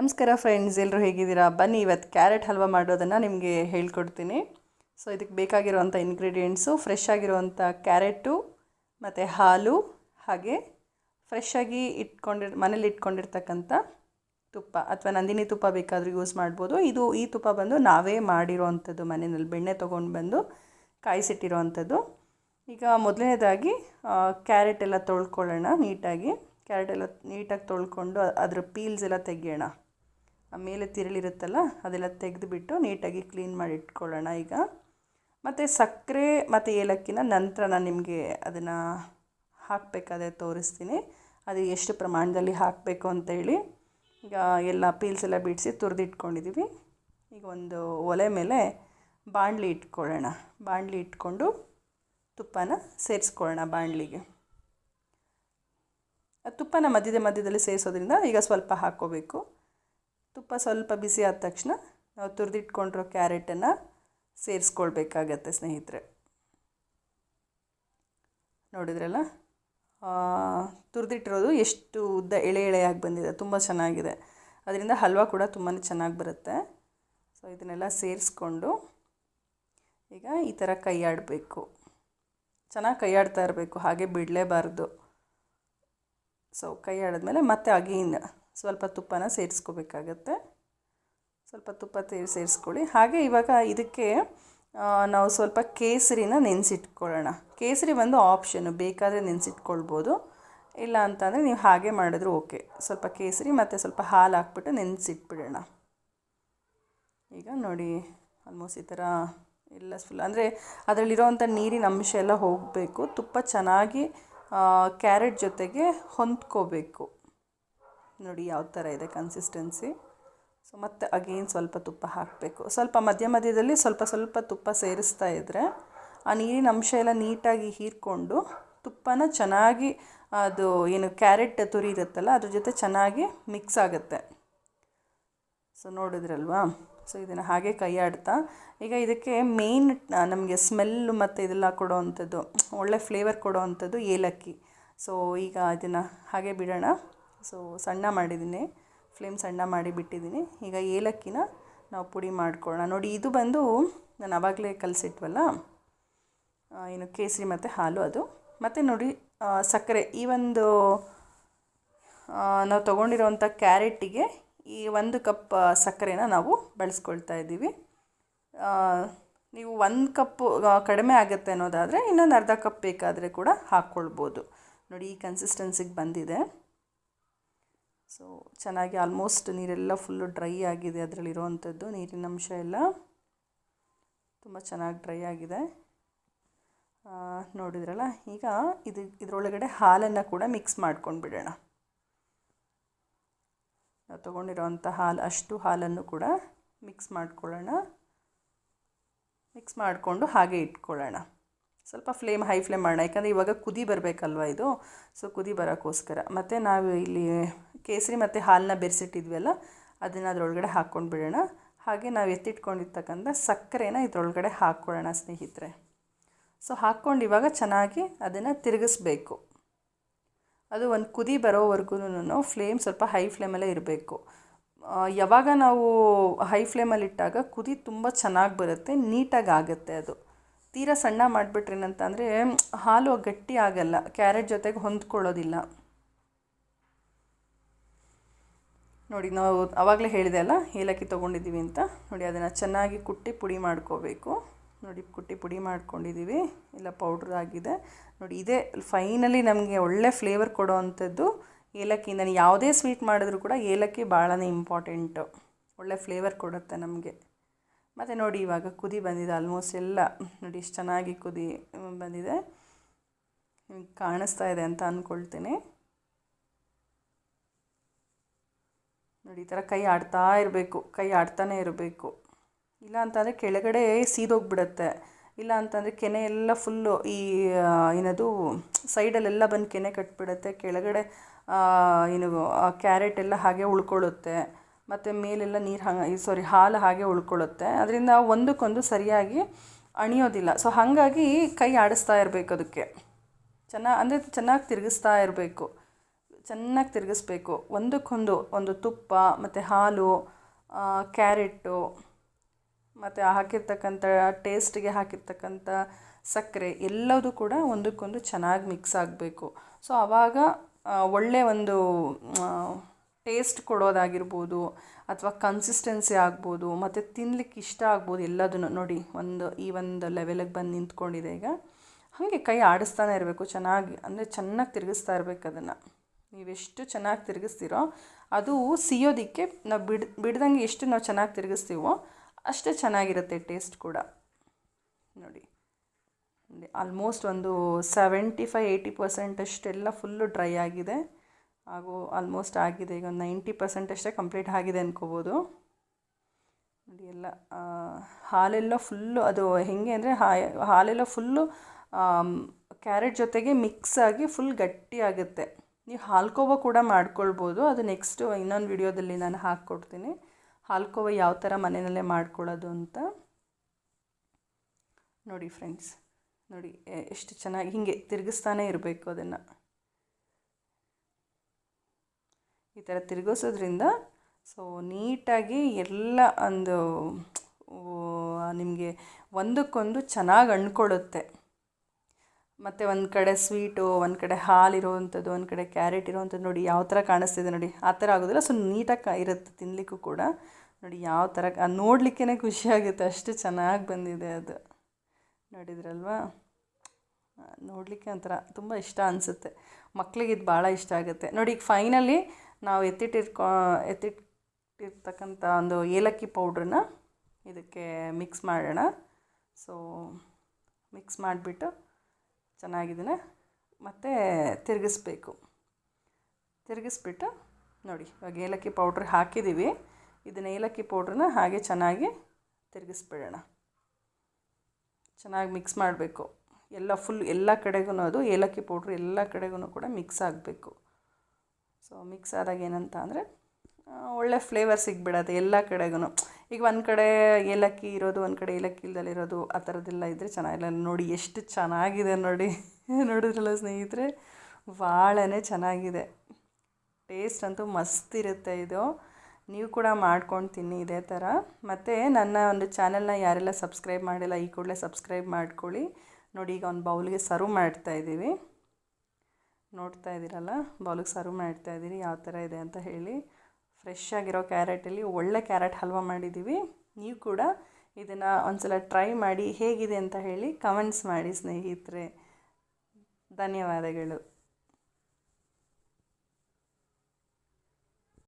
ನಮಸ್ಕಾರ ಫ್ರೆಂಡ್ಸ್ ಎಲ್ಲರೂ ಹೇಗಿದ್ದೀರಾ? ಬನ್ನಿ, ಇವತ್ತು ಕ್ಯಾರೆಟ್ ಹಲ್ವಾ ಮಾಡೋದನ್ನು ನಿಮಗೆ ಹೇಳ್ಕೊಡ್ತೀನಿ. ಸೊ ಇದಕ್ಕೆ ಬೇಕಾಗಿರುವಂಥ ಇಂಗ್ರೀಡಿಯೆಂಟ್ಸು ಫ್ರೆಶ್ ಆಗಿರುವಂಥ ಕ್ಯಾರೆಟು ಮತ್ತು ಹಾಲು, ಹಾಗೆ ಫ್ರೆಶ್ ಆಗಿ ಇಟ್ಕೊಂಡಿರ್ ಮನೇಲಿ ಇಟ್ಕೊಂಡಿರ್ತಕ್ಕಂಥ ತುಪ್ಪ ಅಥವಾ ನಂದಿನಿ ತುಪ್ಪ ಬೇಕಾದರೂ ಯೂಸ್ ಮಾಡ್ಬೋದು. ಇದು ಈ ತುಪ್ಪ ಬಂದು ನಾವೇ ಮಾಡಿರೋವಂಥದ್ದು ಮನೆಯಲ್ಲಿ, ಬೆಣ್ಣೆ ತೊಗೊಂಡು ಬಂದು ಕಾಯಿಸಿಟ್ಟಿರೋವಂಥದ್ದು. ಈಗ ಮೊದಲನೇದಾಗಿ ಕ್ಯಾರೆಟ್ ಎಲ್ಲ ತೊಳ್ಕೊಳ್ಳೋಣ ನೀಟಾಗಿ. ಕ್ಯಾರೆಟ್ ಎಲ್ಲ ನೀಟಾಗಿ ತೊಳ್ಕೊಂಡು ಅದ್ರ ಪೀಲ್ಸ್ ಎಲ್ಲ ತೆಗಿಯೋಣ. ಮೇಲೆ ತಿರುಳಿರುತ್ತಲ್ಲ, ಅದೆಲ್ಲ ತೆಗೆದುಬಿಟ್ಟು ನೀಟಾಗಿ ಕ್ಲೀನ್ ಮಾಡಿ ಇಟ್ಕೊಳ್ಳೋಣ ಈಗ. ಮತ್ತು ಸಕ್ಕರೆ ಮತ್ತು ಏಲಕ್ಕಿನ ನಂತರ ನಾನು ನಿಮಗೆ ಅದನ್ನು ಹಾಕಬೇಕಾದ್ರೆ ತೋರಿಸ್ತೀನಿ. ಅದು ಎಷ್ಟು ಪ್ರಮಾಣದಲ್ಲಿ ಹಾಕಬೇಕು ಅಂತೇಳಿ ಈಗ ಎಲ್ಲ ಪೀಲ್ಸ್ ಎಲ್ಲ ಬಿಡಿಸಿ ತುರಿದಿಟ್ಕೊಂಡಿದ್ದೀವಿ ಈಗ ಒಂದು ಒಲೆ ಮೇಲೆ ಬಾಣಲಿ ಇಟ್ಕೊಳ್ಳೋಣ. ಬಾಣಲಿ ಇಟ್ಕೊಂಡು ತುಪ್ಪನ ಸೇರಿಸ್ಕೊಳ್ಳೋಣ ಬಾಣಲಿಗೆ. ತುಪ್ಪನ ಮಧ್ಯದ ಮಧ್ಯದಲ್ಲಿ ಸೇರಿಸೋದ್ರಿಂದ ಈಗ ಸ್ವಲ್ಪ ಹಾಕ್ಕೋಬೇಕು. ತುಪ್ಪ ಸ್ವಲ್ಪ ಬಿಸಿ ಆದ ತಕ್ಷಣ ನಾವು ತುರಿದಿಟ್ಕೊಂಡಿರೋ ಕ್ಯಾರೆಟನ್ನು ಸೇರಿಸ್ಕೊಳ್ಬೇಕಾಗತ್ತೆ ಸ್ನೇಹಿತರೆ. ನೋಡಿದ್ರಲ್ಲ? ತುರಿದಿಟ್ಟಿರೋದು ಎಷ್ಟು ಉದ್ದ ಎಳೆ ಎಳೆಯಾಗಿ ಬಂದಿದೆ, ತುಂಬ ಚೆನ್ನಾಗಿದೆ. ಅದರಿಂದ ಹಲ್ವಾ ಕೂಡ ತುಂಬಾ ಚೆನ್ನಾಗಿ ಬರುತ್ತೆ. ಸೊ ಇದನ್ನೆಲ್ಲ ಸೇರಿಸ್ಕೊಂಡು ಈಗ ಈ ಥರ ಕೈಯಾಡಬೇಕು. ಚೆನ್ನಾಗಿ ಕೈಯಾಡ್ತಾ ಇರಬೇಕು, ಹಾಗೆ ಬಿಡಲೇಬಾರ್ದು. ಸೊ ಕೈ ಆಡಿದ್ಮೇಲೆ ಮತ್ತೆ ಅಗೇನ್ ಸ್ವಲ್ಪ ತುಪ್ಪನ ಸೇರಿಸ್ಕೋಬೇಕಾಗತ್ತೆ. ಸ್ವಲ್ಪ ತುಪ್ಪ ಸೇರಿಸ್ಕೊಳ್ಳಿ. ಹಾಗೆ ಇವಾಗ ಇದಕ್ಕೆ ನಾವು ಸ್ವಲ್ಪ ಕೇಸರಿನ ನೆನೆಸಿಟ್ಕೊಳ್ಳೋಣ. ಕೇಸರಿ ಒಂದು ಆಪ್ಷನ್ನು, ಬೇಕಾದರೆ ನೆನೆಸಿಟ್ಕೊಳ್ಬೋದು. ಇಲ್ಲ ಅಂತಂದರೆ ನೀವು ಹಾಗೆ ಮಾಡಿದ್ರೂ ಓಕೆ. ಸ್ವಲ್ಪ ಕೇಸರಿ ಮತ್ತು ಸ್ವಲ್ಪ ಹಾಲು ಹಾಕ್ಬಿಟ್ಟು ನೆನೆಸಿಟ್ಬಿಡೋಣ. ಈಗ ನೋಡಿ, ಆಲ್ಮೋಸ್ಟ್ ಈ ಥರ ಎಲ್ಲ ಫುಲ್ ಅಂದರೆ ಅದರಲ್ಲಿರೋವಂಥ ನೀರಿನ ಅಂಶ ಎಲ್ಲ ಹೋಗಬೇಕು. ತುಪ್ಪ ಚೆನ್ನಾಗಿ ಕ್ಯಾರೆಟ್ ಜೊತೆಗೆ ಹೊಂದ್ಕೋಬೇಕು. ನೋಡಿ ಯಾವ ಥರ ಇದೆ ಕನ್ಸಿಸ್ಟೆನ್ಸಿ ಸೊ ಮತ್ತು ಅಗೇನ್ ಸ್ವಲ್ಪ ತುಪ್ಪ ಹಾಕಬೇಕು. ಸ್ವಲ್ಪ ಮಧ್ಯ ಮಧ್ಯದಲ್ಲಿ ಸ್ವಲ್ಪ ಸ್ವಲ್ಪ ತುಪ್ಪ ಸೇರಿಸ್ತಾ ಇದ್ದರೆ ಆ ನೀರಿನ ಅಂಶ ಎಲ್ಲ ನೀಟಾಗಿ ಹೀರ್ಕೊಂಡು ತುಪ್ಪನ ಚೆನ್ನಾಗಿ ಅದು ಏನು ಕ್ಯಾರೆಟ್ ತುರಿ ಇರುತ್ತಲ್ಲ, ಅದ್ರ ಜೊತೆ ಚೆನ್ನಾಗಿ ಮಿಕ್ಸ್ ಆಗುತ್ತೆ. ಸೊ ನೋಡಿದ್ರಲ್ವಾ? ಸೊ ಇದನ್ನು ಹಾಗೆ ಕೈಯಾಡ್ತಾ ಈಗ ಇದಕ್ಕೆ ಮೇನ್ ನಮಗೆ ಸ್ಮೆಲ್ಲು ಮತ್ತು ಇದೆಲ್ಲ ಕೊಡೋ ಅಂಥದ್ದು, ಒಳ್ಳೆ ಫ್ಲೇವರ್ ಕೊಡೋ ಅಂಥದ್ದು ಏಲಕ್ಕಿ. ಸೊ ಈಗ ಇದನ್ನು ಹಾಗೆ ಬಿಡೋಣ. ಸೊ ಸಣ್ಣ ಮಾಡಿದ್ದೀನಿ. ಫ್ಲೇಮ್ ಸಣ್ಣ ಮಾಡಿ ಬಿಟ್ಟಿದ್ದೀನಿ. ಈಗ ಏಲಕ್ಕಿನ ನಾವು ಪುಡಿ ಮಾಡ್ಕೊಳ್ಳೋಣ. ನೋಡಿ, ಇದು ಬಂದು ನಾನು ಆವಾಗಲೇ ಕಲಸಿಟ್ವಲ್ಲ? ಏನು ಕೇಸರಿ ಮತ್ತು ಹಾಲು ಅದು. ಮತ್ತು ನೋಡಿ ಸಕ್ಕರೆ. ಈ ಒಂದು ನಾವು ತೊಗೊಂಡಿರೋವಂಥ ಕ್ಯಾರೆಟಿಗೆ ಈ ಒಂದು ಕಪ್ ಸಕ್ಕರೆನ ನಾವು ಬಳಸ್ಕೊಳ್ತಾ ಇದ್ದೀವಿ. ನೀವು ಒಂದು ಕಪ್ಪು ಕಡಿಮೆ ಆಗುತ್ತೆ ಅನ್ನೋದಾದರೆ ಇನ್ನೊಂದು ಅರ್ಧ ಕಪ್ ಬೇಕಾದರೆ ಕೂಡ ಹಾಕ್ಕೊಳ್ಬೋದು. ನೋಡಿ, ಈ ಕನ್ಸಿಸ್ಟೆನ್ಸಿಗೆ ಬಂದಿದೆ. ಸೊ ಚೆನ್ನಾಗಿ ಆಲ್ಮೋಸ್ಟ್ ನೀರೆಲ್ಲ ಫುಲ್ಲು ಡ್ರೈ ಆಗಿದೆ ಅದರಲ್ಲಿರುವಂಥದ್ದು, ನೀರಿನ ಅಂಶ ಎಲ್ಲ ತುಂಬ ಚೆನ್ನಾಗಿ ಡ್ರೈ ಆಗಿದೆ. ನೋಡಿದ್ರಲ್ಲ, ಈಗ ಇದು, ಇದರೊಳಗಡೆ ಹಾಲನ್ನು ಕೂಡ ಮಿಕ್ಸ್ ಮಾಡ್ಕೊಂಡು ಬಿಡೋಣ. ನಾವು ತೊಗೊಂಡಿರೋವಂಥ ಹಾಲು, ಅಷ್ಟು ಹಾಲನ್ನು ಕೂಡ ಮಿಕ್ಸ್ ಮಾಡ್ಕೊಳ್ಳೋಣ. ಮಿಕ್ಸ್ ಮಾಡಿಕೊಂಡು ಹಾಗೆ ಇಟ್ಕೊಳ್ಳೋಣ. ಸ್ವಲ್ಪ ಫ್ಲೇಮ್ ಹೈ ಫ್ಲೇಮ್ ಮಾಡೋಣ. ಯಾಕಂದರೆ ಇವಾಗ ಕುದಿ ಬರಬೇಕಲ್ವ ಇದು? ಸೊ ಕುದಿ ಬರೋಕ್ಕೋಸ್ಕರ. ಮತ್ತು ನಾವು ಇಲ್ಲಿ ಕೇಸರಿ ಮತ್ತು ಹಾಲನ್ನ ಬೆರೆಸಿಟ್ಟಿದ್ವಲ್ಲ, ಅದನ್ನು ಅದರೊಳಗಡೆ ಹಾಕ್ಕೊಂಡು ಬಿಡೋಣ. ಹಾಗೆ ನಾವು ಎತ್ತಿಟ್ಕೊಂಡಿರ್ತಕ್ಕಂಥ ಸಕ್ಕರೆನ ಇದರೊಳಗಡೆ ಹಾಕ್ಕೊಳ್ಳೋಣ, ಸ್ನೇಹಿತರೆ. ಸೊ ಹಾಕ್ಕೊಂಡು ಇವಾಗ ಚೆನ್ನಾಗಿ ಅದನ್ನು ತಿರುಗಿಸ್ಬೇಕು. ಅದು ಒಂದು ಕುದಿ ಬರೋವರೆಗೂ ಫ್ಲೇಮ್ ಸ್ವಲ್ಪ ಹೈ ಫ್ಲೇಮಲ್ಲೇ ಇರಬೇಕು. ಯಾವಾಗ ನಾವು ಹೈ ಫ್ಲೇಮಲ್ಲಿ ಇಟ್ಟಾಗ ಕುದಿ ತುಂಬ ಚೆನ್ನಾಗಿ ಬರುತ್ತೆ, ನೀಟಾಗಿ ಆಗುತ್ತೆ ಅದು. ತೀರಾ ಸಣ್ಣ ಮಾಡಿಬಿಟ್ರೇನಂತಂದರೆ ಹಾಲು ಗಟ್ಟಿ ಆಗಲ್ಲ, ಕ್ಯಾರೆಟ್ ಜೊತೆಗೆ ಹೊಂದ್ಕೊಳ್ಳೋದಿಲ್ಲ. ನೋಡಿ, ನಾವು ಆವಾಗಲೇ ಹೇಳಿದೆ ಅಲ್ಲ, ಏಲಕ್ಕಿ ತೊಗೊಂಡಿದ್ದೀವಿ ಅಂತ. ನೋಡಿ, ಅದನ್ನು ಚೆನ್ನಾಗಿ ಕುಟ್ಟಿ ಪುಡಿ ಮಾಡ್ಕೋಬೇಕು. ನೋಡಿ, ಕುಟ್ಟಿ ಪುಡಿ ಮಾಡ್ಕೊಂಡಿದ್ದೀವಿ. ಇಲ್ಲ ಪೌಡ್ರ್ ಆಗಿದೆ. ನೋಡಿ, ಇದೇ ಫೈನಲಿ ನಮಗೆ ಒಳ್ಳೆ ಫ್ಲೇವರ್ ಕೊಡೋ ಅಂಥದ್ದು ಏಲಕ್ಕಿ. ನಾನು ಯಾವುದೇ ಸ್ವೀಟ್ ಮಾಡಿದ್ರೂ ಕೂಡ ಏಲಕ್ಕಿ ಭಾಳನೇ ಇಂಪಾರ್ಟೆಂಟು ಒಳ್ಳೆ ಫ್ಲೇವರ್ ಕೊಡುತ್ತೆ ನಮಗೆ. ಮತ್ತು ನೋಡಿ ಇವಾಗ ಕುದಿ ಬಂದಿದೆ ಆಲ್ಮೋಸ್ಟ್ ಎಲ್ಲ ನೋಡಿ ಇಷ್ಟು ಚೆನ್ನಾಗಿ ಕುದಿ ಬಂದಿದೆ. ಕಾಣಿಸ್ತಾ ಇದೆ ಅಂತ ಅಂದ್ಕೊಳ್ತೀನಿ ನೋಡಿ ಈ ಥರ ಕೈ ಆಡ್ತಾ ಇರಬೇಕು, ಕೈ ಆಡ್ತಾನೆ ಇರಬೇಕು. ಇಲ್ಲ ಅಂತಂದರೆ ಕೆಳಗಡೆ ಸೀದೋಗ್ಬಿಡತ್ತೆ. ಇಲ್ಲ ಅಂತಂದರೆ ಕೆನೆ ಎಲ್ಲ ಫುಲ್ಲು ಈ ಏನದು, ಸೈಡಲ್ಲೆಲ್ಲ ಬಂದು ಕೆನೆ ಕಟ್ಬಿಡತ್ತೆ. ಕೆಳಗಡೆ ಏನು ಕ್ಯಾರೆಟ್ ಎಲ್ಲ ಹಾಗೆ ಉಳ್ಕೊಳ್ಳುತ್ತೆ. ಮತ್ತು ಮೇಲೆಲ್ಲ ನೀರು ಹಾಗೆ ಸಾರಿ ಹಾಲು ಹಾಗೆ ಉಳ್ಕೊಳ್ಳುತ್ತೆ. ಅದರಿಂದ ಒಂದಕ್ಕೊಂದು ಸರಿಯಾಗಿ ಅಣಿಯೋದಿಲ್ಲ. ಸೊ ಹಾಗಾಗಿ ಕೈ ಆಡಿಸ್ತಾ ಇರಬೇಕು ಅದಕ್ಕೆ. ಚೆನ್ನಾಗಿ ಅಂದರೆ ಚೆನ್ನಾಗಿ ತಿರುಗಿಸ್ತಾ ಇರಬೇಕು. ಚೆನ್ನಾಗಿ ತಿರುಗಿಸ್ಬೇಕು. ಒಂದಕ್ಕೊಂದು ಒಂದು ತುಪ್ಪ, ಮತ್ತು ಹಾಲು ಕ್ಯಾರೆಟು, ಮತ್ತು ಹಾಕಿರ್ತಕ್ಕಂಥ ಟೇಸ್ಟಿಗೆ ಹಾಕಿರ್ತಕ್ಕಂಥ ಸಕ್ಕರೆ ಎಲ್ಲದೂ ಕೂಡ ಒಂದಕ್ಕೊಂದು ಚೆನ್ನಾಗಿ ಮಿಕ್ಸ್ ಆಗಬೇಕು. ಸೊ ಆವಾಗ ಒಳ್ಳೆಯ ಒಂದು ಟೇಸ್ಟ್ ಕೊಡೋದಾಗಿರ್ಬೋದು ಅಥವಾ ಕನ್ಸಿಸ್ಟೆನ್ಸಿ ಆಗ್ಬೋದು, ಮತ್ತು ತಿನ್ಲಿಕ್ಕೆ ಇಷ್ಟ ಆಗ್ಬೋದು ಎಲ್ಲದನ್ನು ನೋಡಿ ಒಂದು ಈ ಒಂದು ಲೆವೆಲಿಗೆ ಬಂದು ನಿಂತ್ಕೊಂಡಿದೆ ಈಗ. ಹಾಗೆ ಕೈ ಆಡಿಸ್ತಾನೆ ಇರಬೇಕು, ಚೆನ್ನಾಗಿ, ಅಂದರೆ ಚೆನ್ನಾಗಿ ತಿರುಗಿಸ್ತಾ ಇರಬೇಕು ಅದನ್ನು. ನೀವೆಷ್ಟು ಚೆನ್ನಾಗಿ ತಿರುಗಿಸ್ತೀರೋ ಅದು ಸಿಯೋದಕ್ಕೆ ನಾವು ಬಿಡ್, ಬಿಡ್ದಂಗೆ ಎಷ್ಟು ನಾವು ಚೆನ್ನಾಗಿ ತಿರುಗಿಸ್ತೀವೋ ಅಷ್ಟೇ ಚೆನ್ನಾಗಿರುತ್ತೆ ಟೇಸ್ಟ್ ಕೂಡ. ನೋಡಿ ಆಲ್ಮೋಸ್ಟ್ ಒಂದು ಸೆವೆಂಟಿ ಫೈ ಏಯ್ಟಿ ಪರ್ಸೆಂಟ್ ಅಷ್ಟೆಲ್ಲ ಫುಲ್ಲು ಡ್ರೈ ಆಗಿದೆ. ಹಾಗೂ ಆಲ್ಮೋಸ್ಟ್ ಆಗಿದೆ. ಈಗ ಒಂದು ನೈಂಟಿ ಪರ್ಸೆಂಟ್ ಅಷ್ಟೇ ಕಂಪ್ಲೀಟ್ ಆಗಿದೆ ಅಂದ್ಕೋಬೋದು ನೋಡಿ ಎಲ್ಲ ಹಾಲೆಲ್ಲ ಫುಲ್ಲು ಅದು ಹೇಗೆ ಅಂದರೆ ಹಾಲೆಲ್ಲ ಫುಲ್ಲು ಕ್ಯಾರೆಟ್ ಜೊತೆಗೆ ಮಿಕ್ಸ್ ಆಗಿ ಫುಲ್ ಗಟ್ಟಿ ಆಗುತ್ತೆ. ನೀವು ಹಾಲ್ಕೋವ ಕೂಡ ಮಾಡ್ಕೊಳ್ಬೋದು. ಅದು ನೆಕ್ಸ್ಟು ಇನ್ನೊಂದು ವಿಡಿಯೋದಲ್ಲಿ ನಾನು ಹಾಕ್ಕೊಡ್ತೀನಿ. ಹಾಲ್ಕೋವ ಯಾವ ಥರ ಮನೆಯಲ್ಲೇ ಮಾಡ್ಕೊಳ್ಳೋದು ಅಂತ. ನೋಡಿ ಫ್ರೆಂಡ್ಸ್ ನೋಡಿ ಎಷ್ಟು ಚೆನ್ನಾಗಿ ಹೀಗೆ ತಿರುಗಿಸ್ತಾನೆ ಇರಬೇಕು ಅದನ್ನು. ಈ ಥರ ತಿರುಗಿಸೋದ್ರಿಂದ ಸೊ ನೀಟಾಗಿ ಎಲ್ಲ ಒಂದು ನಿಮಗೆ ಒಂದಕ್ಕೊಂದು ಚೆನ್ನಾಗಿ ಅಣ್ಕೊಳ್ಳುತ್ತೆ ಮತ್ತು ಒಂದು ಕಡೆ ಸ್ವೀಟು, ಒಂದು ಕಡೆ ಹಾಲು ಇರೋವಂಥದ್ದು, ಒಂದು ಕಡೆ ಕ್ಯಾರೆಟ್ ಇರೋವಂಥದ್ದು ನೋಡಿ ಯಾವ ಥರ ಕಾಣಿಸ್ತಿದೆ ನೋಡಿ. ಆ ಥರ ಆಗೋದಿಲ್ಲ. ಸೊ ನೀಟಾಗಿ ಇರುತ್ತೆ ತಿನ್ನಲಿಕ್ಕೂ ಕೂಡ. ನೋಡಿ ಯಾವ ಥರ ನೋಡಲಿಕ್ಕೇ ಖುಷಿಯಾಗುತ್ತೆ ಅಷ್ಟು ಚೆನ್ನಾಗಿ ಬಂದಿದೆ ಅದು. ನೋಡಿದ್ರಲ್ವಾ? ನೋಡಲಿಕ್ಕೆ ಒಂಥರ ತುಂಬ ಇಷ್ಟ ಅನಿಸುತ್ತೆ. ಮಕ್ಕಳಿಗೆ ಇದು ಭಾಳ ಇಷ್ಟ ಆಗುತ್ತೆ. ನೋಡಿ ಈಗ ಫೈನಲಿ ನಾವು ಎತ್ತಿಟ್ಟಿರ್ಕೊ, ಎತ್ತಿಟ್ಟಿರ್ತಕ್ಕಂಥ ಒಂದು ಏಲಕ್ಕಿ ಪೌಡ್ರನ್ನ ಇದಕ್ಕೆ ಮಿಕ್ಸ್ ಮಾಡೋಣ. ಸೊ ಮಿಕ್ಸ್ ಮಾಡಿಬಿಟ್ಟು ಚೆನ್ನಾಗಿದ್ದೀನಿ ಮತ್ತು ತಿರುಗಿಸ್ಬೇಕು. ತಿರುಗಿಸ್ಬಿಟ್ಟು ನೋಡಿ, ಇವಾಗ ಏಲಕ್ಕಿ ಪೌಡ್ರ್ ಹಾಕಿದ್ದೀವಿ ಇದನ್ನ ಏಲಕ್ಕಿ ಪೌಡ್ರನ್ನ ಹಾಗೆ ಚೆನ್ನಾಗಿ ತಿರುಗಿಸ್ಬಿಡೋಣ. ಚೆನ್ನಾಗಿ ಮಿಕ್ಸ್ ಮಾಡಬೇಕು. ಎಲ್ಲ ಫುಲ್ ಎಲ್ಲ ಕಡೆಗೂ ಅದು ಏಲಕ್ಕಿ ಪೌಡ್ರ್ ಎಲ್ಲ ಕಡೆಗೂ ಕೂಡ ಮಿಕ್ಸ್ ಆಗಬೇಕು. ಸೊ ಮಿಕ್ಸ್ ಆದಾಗ ಏನಂತ ಅಂದರೆ ಒಳ್ಳೆ ಫ್ಲೇವರ್ ಸಿಗ್ಬಿಡತ್ತೆ ಎಲ್ಲ ಕಡೆಗೂ ಈಗ ಒಂದು ಕಡೆ ಏಲಕ್ಕಿ ಇರೋದು, ಒಂದು ಕಡೆ ಏಲಕ್ಕಿ ಇಲ್ದಲ್ಲಿರೋದು ಆ ಥರದ್ದೆಲ್ಲ ಇದ್ದರೆ ಚೆನ್ನಾಗಿಲ್ಲ ನೋಡಿ ಎಷ್ಟು ಚೆನ್ನಾಗಿದೆ ನೋಡಿ. ನೋಡಿದ್ರಲ್ಲ ಸ್ನೇಹಿತರೆ ಭಾಳನೇ ಚೆನ್ನಾಗಿದೆ. ಟೇಸ್ಟ್ ಅಂತೂ ಮಸ್ತ್ ಇರುತ್ತೆ ಇದು. ನೀವು ಕೂಡ ಮಾಡ್ಕೊಂಡು ತಿನ್ನಿ ಇದೇ ಥರ ಮತ್ತು ನನ್ನ ಒಂದು ಚಾನೆಲ್ನ ಯಾರೆಲ್ಲ ಸಬ್ಸ್ಕ್ರೈಬ್ ಮಾಡಿಲ್ಲ, ಈ ಕೂಡಲೇ ಸಬ್ಸ್ಕ್ರೈಬ್ ಮಾಡ್ಕೊಳ್ಳಿ. ನೋಡಿ, ಈಗ ಒಂದು ಬೌಲ್ಗೆ ಸರ್ವ್ ಮಾಡ್ತಾ ಇದ್ದೀವಿ ನೋಡ್ತಾ ಇದ್ದೀರಲ್ಲ? ಬೌಲಿಗೆ ಸರ್ವ್ ಮಾಡ್ತಾ ಇದ್ದೀರಿ ಯಾವ ಥರ ಇದೆ ಅಂತ ಹೇಳಿ. ಫ್ರೆಶ್ ಆಗಿರೋ ಕ್ಯಾರೆಟಲ್ಲಿ ಒಳ್ಳೆ ಕ್ಯಾರೆಟ್ ಹಲ್ವಾ ಮಾಡಿದ್ದೀವಿ. ನೀವು ಕೂಡ ಇದನ್ನು ಒಂದ್ಸಲ ಟ್ರೈ ಮಾಡಿ ಹೇಗಿದೆ ಅಂತ ಹೇಳಿ ಕಮೆಂಟ್ಸ್ ಮಾಡಿ ಸ್ನೇಹಿತರೆ. ಧನ್ಯವಾದಗಳು.